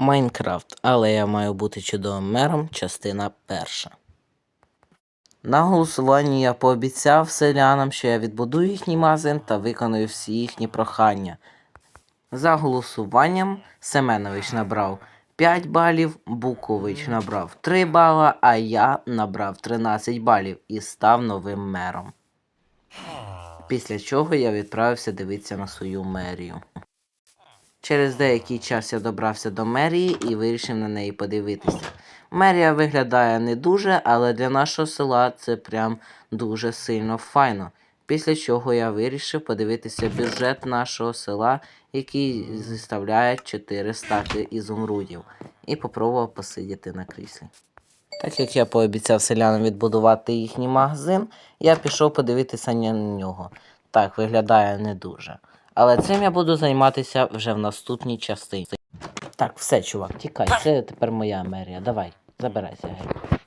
Майнкрафт, але я маю бути чудовим мером, частина перша. На голосуванні я пообіцяв селянам, що я відбудую їхній магазин та виконую всі їхні прохання. За голосуванням Семенович набрав 5 балів, Букович набрав 3 бала, а я набрав 13 балів і став новим мером. Після чого я відправився дивитися на свою мерію. Через деякий час я добрався до мерії і вирішив на неї подивитися. Мерія виглядає не дуже, але для нашого села це прям дуже сильно файно. Після чого я вирішив подивитися бюджет нашого села, який зіставляє 4 стаки ізумрудів, і попробував посидіти на кріслі. Так як я пообіцяв селянам відбудувати їхній магазин, я пішов подивитися на нього. Так, виглядає не дуже. Але цим я буду займатися вже в наступній частині. Так, все, чувак, тікай, це тепер моя мерія. Давай, забирайся. геть.